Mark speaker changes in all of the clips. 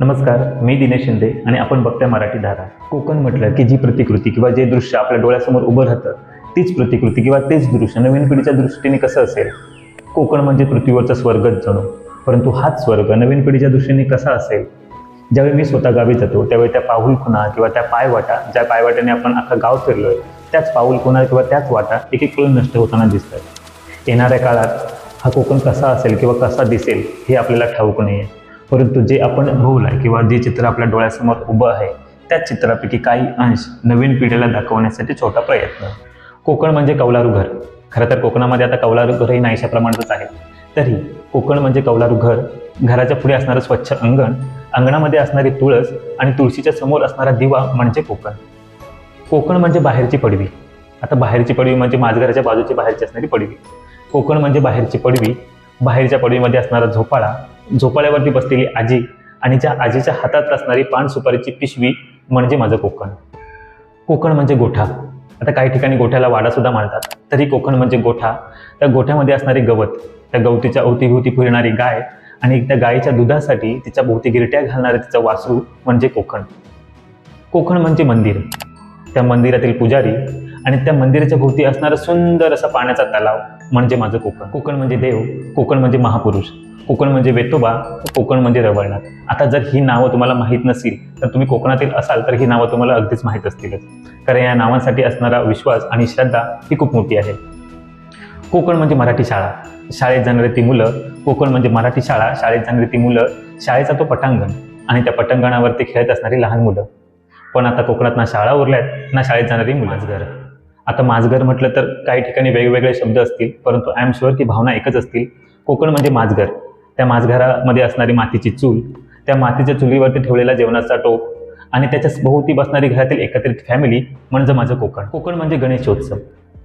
Speaker 1: नमस्कार मी दिनेश शिंदे आणि आपण बघताय मराठी धारा. कोकण म्हटलं की जी प्रतिकृती किंवा जे दृश्य आपल्या डोळ्यासमोर उभं राहतं तीच प्रतिकृती किंवा तेच दृश्य नवीन पिढीच्या दृष्टीने कसं असेल? कोकण म्हणजे पृथ्वीवरचा स्वर्गच जणू परंतु हाच स्वर्ग नवीन पिढीच्या दृष्टीने कसा असेल? ज्यावेळी मी स्वतः गावी जातो त्यावेळी त्या पाऊल खुणा किंवा त्या पायवाटा ज्या पायवाट्याने आपण अख्खा गाव फिरलोय त्याच पाऊल खुणा किंवा त्याच वाटा एक एक कळून नष्ट होताना दिसतात येणाऱ्या काळात हा कोकण कसा असेल किंवा कसा दिसेल हे आपल्याला ठाऊक नाही आहे परंतु जे आपण अनुभवलं आहे किंवा जे चित्र आपल्या डोळ्यासमोर उभं आहे त्याच चित्रापैकी काही अंश नवीन पिढीला दाखवण्यासाठी छोटा प्रयत्न. कोकण म्हणजे कौलारू घर. खरं तर कोकणामध्ये आता कौलारू घरही नाहीशा प्रमाणातच आहे तरी कोकण म्हणजे कौलारू घर घराच्या पुढे असणारं स्वच्छ अंगण अंगणामध्ये असणारी तुळस आणि तुळशीच्या समोर असणारा दिवा म्हणजे कोकण. कोकण म्हणजे बाहेरची पडवी. आता बाहेरची पडवी म्हणजे माझघराच्या बाजूची बाहेरची असणारी पडवी. कोकण म्हणजे बाहेरची पडवी बाहेरच्या पडवीमध्ये असणारा झोपाळा झोपाळ्यावरती बसलेली आजी आणि ज्या आजीच्या हातात असणारी पान सुपारीची पिशवी म्हणजे माझं कोकण. कोकण म्हणजे गोठा. आता काही ठिकाणी गोठ्याला वाडासुद्धा मानतात. तरी कोकण म्हणजे गोठा. त्या गोठ्यामध्ये असणारे गवत त्या गवतीच्या अवतीभोवती फिरणारी गाय आणि त्या गायीच्या दुधासाठी तिच्या भोवती गिरट्या घालणारं तिचं वासरू म्हणजे कोकण. कोकण म्हणजे मंदिर. त्या मंदिरातील पुजारी आणि त्या मंदिराच्या भोवती असणारा सुंदर असा पाण्याचा तलाव म्हणजे माझं कोकण. कोकण म्हणजे देव कोकण म्हणजे महापुरुष कोकण म्हणजे वेतोबा कोकण म्हणजे रवळनाथ. आता जर ही नावं तुम्हाला माहीत नसतील तर तुम्ही कोकणातील असाल तर ही नावं तुम्हाला अगदीच माहीत असतीलच. कारण या नावांसाठी असणारा विश्वास आणि श्रद्धा ही खूप मोठी आहे. कोकण म्हणजे मराठी शाळा. शाळेत जाणारी ती मुलं कोकण म्हणजे मराठी शाळा. शाळेत जाणारी ती मुलं शाळेचा तो पटांगण. आणि त्या पटांगणावरती खेळत असणारी लहान मुलं. पण आता कोकणात ना शाळा उरल्यात ना शाळेत जाणारी मुलंच घर. आता माझघर म्हटलं तर काही ठिकाणी वेगवेगळे शब्द असतील परंतु आय एम शुअर की भावना एकच असतील. कोकण म्हणजे माझघर त्या माझघरामध्ये असणारी मातीची चूल त्या मातीच्या चुलीवरती ठेवलेला जेवणाचा टोप आणि त्याच्या भोवती बसणारी घरातील एकत्रित फॅमिली म्हणजे माझं कोकण. कोकण म्हणजे गणेशोत्सव.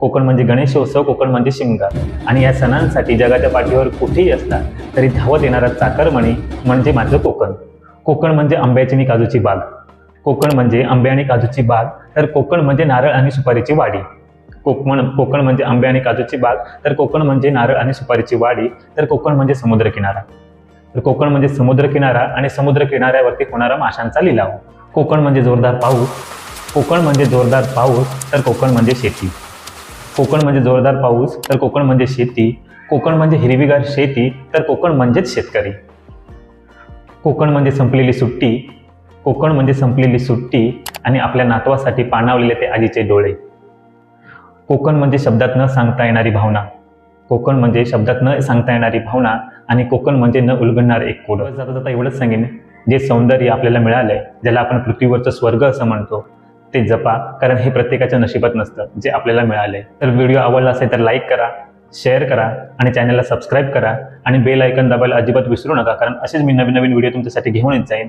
Speaker 1: कोकण म्हणजे गणेशोत्सव कोकण म्हणजे शिमगा. आणि या सणांसाठी जगाच्या पाठीवर कुठेही असला तरी धावत येणारा चाकरमणी म्हणजे माझं कोकण. कोकण म्हणजे आंब्याची आणि काजूची बाग. कोकण म्हणजे आंबे आणि काजूची बाग तर कोकण म्हणजे नारळ आणि सुपारीची वाडी कोकण कोकण म्हणजे आंबे आणि काजूची बाग तर कोकण म्हणजे नारळ आणि सुपारीची वाडी तर कोकण म्हणजे समुद्रकिनारा तर कोकण म्हणजे समुद्रकिनारा आणि समुद्र किनाऱ्यावरती होणारा माशांचा लिलाव कोकण म्हणजे जोरदार पाऊस कोकण म्हणजे जोरदार पाऊस तर कोकण म्हणजे शेती कोकण म्हणजे जोरदार पाऊस तर कोकण म्हणजे शेती कोकण म्हणजे हिरवीगार शेती तर कोकण म्हणजेच शेतकरी कोकण म्हणजे संपलेली सुट्टी कोकण म्हणजे संपलेली सुट्टी आणि आपल्या नातवासाठी पाणावलेले ते आजीचे डोळे. कोकण म्हणजे शब्दात न सांगता येणारी भावना. कोकण म्हणजे शब्दात न सांगता येणारी भावना आणि कोकण म्हणजे न उलगडणार एक कोड. जाता जाता एवढंच सांगेन. जे सौंदर्य आपल्याला मिळालंय ज्याला आपण पृथ्वीवरचं स्वर्ग असं म्हणतो ते जपा कारण हे प्रत्येकाच्या नशिबात नसतं जे आपल्याला मिळालंय. तर व्हिडिओ आवडला असेल तर लाईक करा शेअर करा आणि चॅनलला सबस्क्राईब करा आणि बेल ऐकन दाबायला अजिबात विसरू नका कारण असेच मी नवीन नवीन व्हिडिओ तुमच्यासाठी घेऊन येत जाईन.